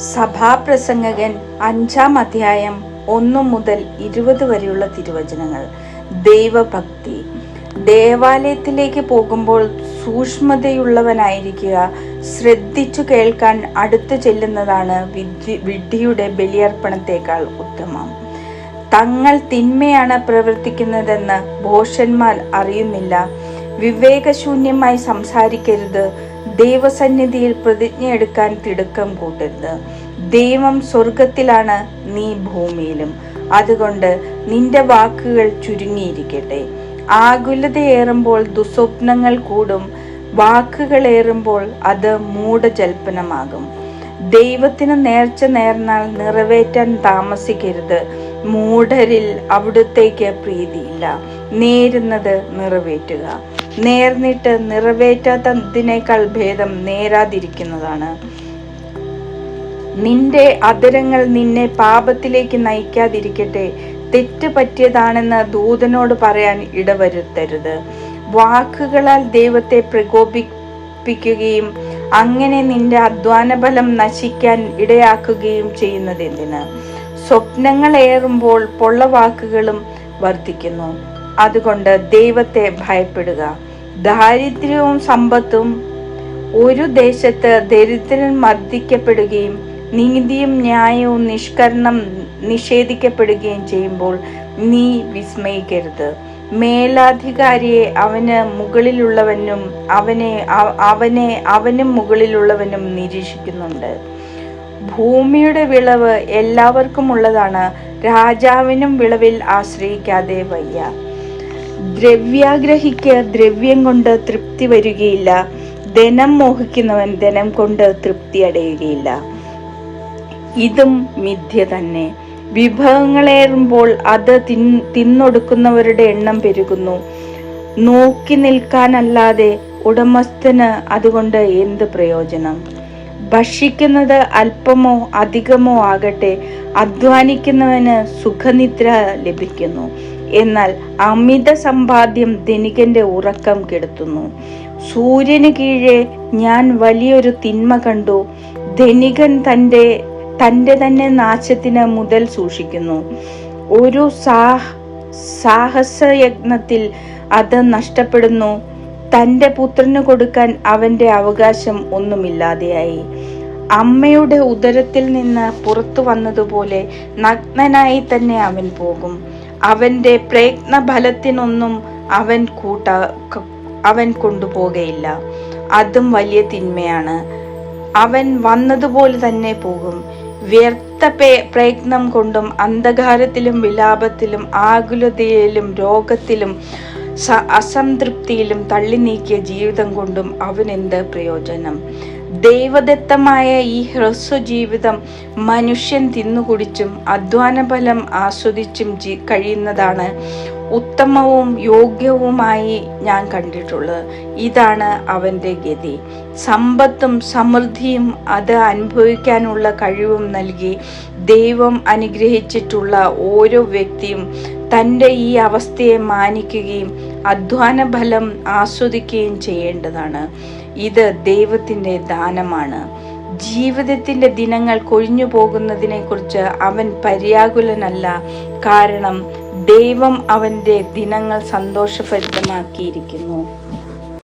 സഭാപ്രസംഗകൻ അഞ്ചാം അധ്യായം ഒന്നു മുതൽ ഇരുപത് വരെയുള്ള തിരുവചനങ്ങൾ. ദൈവഭക്തി. ദേവാലയത്തിലേക്ക് പോകുമ്പോൾ സൂക്ഷ്മതയുള്ളവനായിരിക്കുക ശ്രദ്ധിച്ചു കേൾക്കാൻ അടുത്തു ചെല്ലുന്നതാണ് വിദ്യ വിഡ്ഢിയുടെ ബലിയർപ്പണത്തേക്കാൾ ഉത്തമം. തങ്ങൾ തിന്മയാണ് പ്രവർത്തിക്കുന്നതെന്ന് ഭോഷന്മാർ അറിയുന്നില്ല. വിവേകശൂന്യമായി സംസാരിക്കരുത്. ദൈവസന്നിധിയിൽ പ്രതിജ്ഞയെടുക്കാൻ തിടുക്കം കൂട്ടരുത്. ദൈവം സ്വർഗത്തിലാണ് നീ ഭൂമിയിലും. അതുകൊണ്ട് നിന്റെ വാക്കുകൾ ചുരുങ്ങിയിരിക്കട്ടെ. ആകുലതയേറുമ്പോൾ ദുസ്വപ്നങ്ങൾ കൂടും. വാക്കുകളേറുമ്പോൾ അത് മൂഢജൽപ്പനമാകും. ദൈവത്തിന് നേർച്ച നേർന്നാൽ നിറവേറ്റാൻ താമസിക്കരുത്. മൂഢരിൽ അവിടുത്തേക്ക് പ്രീതിയില്ല. നേരുന്നത് നിറവേറ്റുക. നേർന്നിട്ട് നിറവേറ്റാത്തതിനേക്കാൾ ഭേദം നേരാതിരിക്കുന്നതാണ്. നിന്റെ അതിരങ്ങൾ നിന്നെ പാപത്തിലേക്ക് നയിക്കാതിരിക്കട്ടെ. തെറ്റ് പറ്റിയതാണെന്ന് ദൂതനോട് പറയാൻ ഇടവരുത്തരുത്. വാക്കുകളാൽ ദൈവത്തെ പ്രകോപിപ്പിക്കുകയും അങ്ങനെ നിന്റെ അധ്വാനബലം നശിക്കാൻ ഇടയാക്കുകയും ചെയ്യുന്നത് എന്തിന് സ്വപ്നങ്ങൾ ഏറുമ്പോൾ പൊള്ളവാക്കുകളും വർദ്ധിക്കുന്നു. അതുകൊണ്ട് ദൈവത്തെ ഭയപ്പെടുക. ദാരിദ്ര്യവും സമ്പത്തും ഒരു ദേശത്ത് ദരിദ്രൻ മർദ്ദിക്കപ്പെടുകയും നീതിയും ന്യായവും നിഷ്കരണം നിഷേധിക്കപ്പെടുകയും ചെയ്യുമ്പോൾ നീ വിസ്മയിക്കരുത്. മേലാധികാരിയെ അവന് മുകളിലുള്ളവനും അവനെ അവനെ അവനും മുകളിലുള്ളവനും നിരീക്ഷിക്കുന്നുണ്ട്. ഭൂമിയുടെ വിളവ് എല്ലാവർക്കും ഉള്ളതാണ്. രാജാവിനും വിളവിൽ ആശ്രയിക്കാതെ വയ്യ. ദ്രവ്യാഗ്രഹിക്ക് ദ്രവ്യം കൊണ്ട് തൃപ്തി വരികയില്ല. ധനം മോഹിക്കുന്നവൻ ധനം കൊണ്ട് തൃപ്തി അടയുകയില്ല. ഇതും മിഥ്യ തന്നെ. വിഭവങ്ങളേറുമ്പോൾ അത് തിൻ തിന്നൊടുക്കുന്നവരുടെ എണ്ണം പെരുകുന്നു. നോക്കി നിൽക്കാനല്ലാതെ ഉടമസ്ഥന് അതുകൊണ്ട് എന്ത് പ്രയോജനം? ഭക്ഷിക്കുന്നത് അല്പമോ അധികമോ ആകട്ടെ അധ്വാനിക്കുന്നവന് സുഖനിദ്ര ലഭിക്കുന്നു. എന്നാൽ അമിത സമ്പാദ്യം ധനികന്റെ ഉറക്കം കെടുത്തുന്നു. സൂര്യന് കീഴെ ഞാൻ വലിയൊരു തിന്മ കണ്ടു. ധനികൻ തന്റെ തന്റെ തന്നെ നാശത്തിന് മുതൽ സൂക്ഷിക്കുന്നു. ഒരു സാഹ സാഹസയജ്ഞത്തിൽ അത് നഷ്ടപ്പെടുന്നു. തന്റെ പുത്രന് കൊടുക്കാൻ അവന്റെ അവകാശം ഒന്നുമില്ലാതെയായി. അമ്മയുടെ ഉദരത്തിൽ നിന്ന് പുറത്തു വന്നതുപോലെ നഗ്നനായി തന്നെ അവൻ പോകും. അവന്റെ പ്രയത്ന ഫലത്തിനൊന്നും അവൻ കൂട്ട അവൻ കൊണ്ടുപോകയില്ല. അതും വലിയ തിന്മയാണ്. അവൻ വന്നതുപോലെ തന്നെ പോകും. വ്യർത്ഥ പ്രയത്നം കൊണ്ടും അന്ധകാരത്തിലും വിലാപത്തിലും ആകുലതയിലും രോഗത്തിലും അസംതൃപ്തിയിലും തള്ളി നീക്കിയ ജീവിതം കൊണ്ടും അവനെന്ത് പ്രയോജനം? ദൈവദത്തമായ ഈ ഹ്രസ്വ ജീവിതം മനുഷ്യൻ തിന്നുകുടിച്ചും അധ്വാനഫലം ആസ്വദിച്ചും ജീ കഴിയുന്നതാണ് ഉത്തമവും യോഗ്യവുമായി ഞാൻ കണ്ടിട്ടുള്ളത്. ഇതാണ് അവന്റെ ഗതി. സമ്പത്തും സമൃദ്ധിയും അത് അനുഭവിക്കാനുള്ള കഴിവും നൽകി ദൈവം അനുഗ്രഹിച്ചിട്ടുള്ള ഓരോ വ്യക്തിയും തന്റെ ഈ അവസ്ഥയെ മാനിക്കുകയും അധ്വാന ഫലം ആസ്വദിക്കുകയും ചെയ്യേണ്ടതാണ്. ഇത് ദൈവത്തിന്റെ ദാനമാണ്. ജീവിതത്തിന്റെ ദിനങ്ങൾ കൊഴിഞ്ഞു പോകുന്നതിനെക്കുറിച്ച് അവൻ പര്യാകുലനല്ല. കാരണം ദൈവം അവന്റെ ദിനങ്ങൾ സന്തോഷഭരിതമാക്കിയിരിക്കുന്നു.